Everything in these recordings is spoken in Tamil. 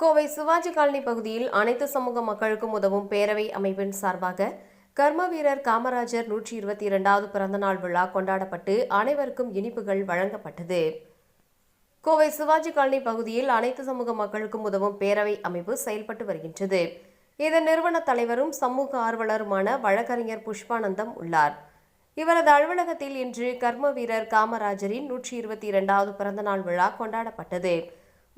கோவை சிவாஜி காலனி பகுதியில் அனைத்து சமூக மக்களுக்கும் உதவும் பேரவை அமைப்பின் சார்பாக கர்ம வீரர் காமராஜர் நூற்றி இருபத்தி இரண்டாவது பிறந்தநாள் விழா கொண்டாடப்பட்டு அனைவருக்கும் இனிப்புகள் வழங்கப்பட்டது. கோவை சிவாஜி காலனி பகுதியில் அனைத்து சமூக மக்களுக்கும் உதவும் பேரவை அமைப்பு செயல்பட்டு வருகின்றது. இதன் நிறுவன தலைவரும் சமூக ஆர்வலருமான வழக்கறிஞர் புஷ்பானந்தம் உள்ளார். இவரது அலுவலகத்தில் இன்று கர்ம வீரர் காமராஜரின் நூற்றி இருபத்தி இரண்டாவது பிறந்தநாள் விழா கொண்டாடப்பட்டது.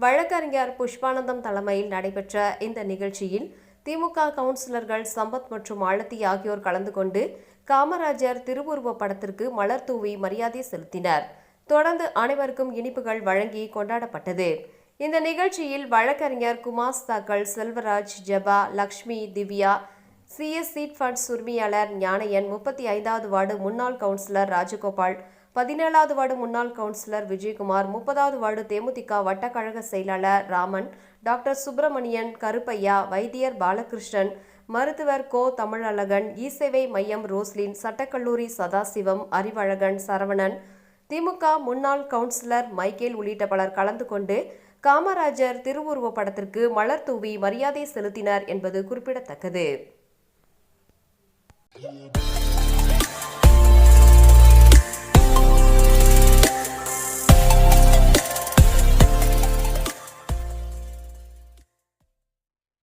வழக்கறிஞர் புஷ்பானந்தம் தலைமையில் நடைபெற்ற இந்த நிகழ்ச்சியில் திமுக கவுன்சிலர்கள் சம்பத் மற்றும் ஆலத்தி ஆகியோர் கலந்து கொண்டு காமராஜர் திருவுருவ படத்திற்கு மலர் தூவி மரியாதை செலுத்தினர். தொடர்ந்து அனைவருக்கும் இனிப்புகள் வழங்கி கொண்டாடப்பட்டது. இந்த நிகழ்ச்சியில் வழக்கறிஞர் குமாஸ் தாக்கல் செல்வராஜ் ஜபா Lakshmi Divya CS chit funds உரிமையாளர் ஞானையன் முப்பத்தி ஐந்தாவது வார்டு முன்னாள் கவுன்சிலர் ராஜகோபால் பதினேழாவது வார்டு முன்னாள் கவுன்சிலர் விஜயகுமார் முப்பதாவது வார்டு தேமுதிக வட்டக்கழக செயலாளர் ராமன் டாக்டர் சுப்பிரமணியன் கருப்பையா வைத்தியர் பாலகிருஷ்ணன் மருத்துவர் கோ தமிழழகன் இசேவை மையம் ரோஸ்லின் சட்டக்கல்லூரி சதாசிவம் அறிவழகன் சரவணன். திமுக முன்னாள் கவுன்சிலர் மைக்கேல் உள்ளிட்ட பலர் கலந்து கொண்டு காமராஜர் திருவுருவப் படத்திற்கு மலர் தூவி மரியாதை செலுத்தினர் என்பது குறிப்பிடத்தக்கது.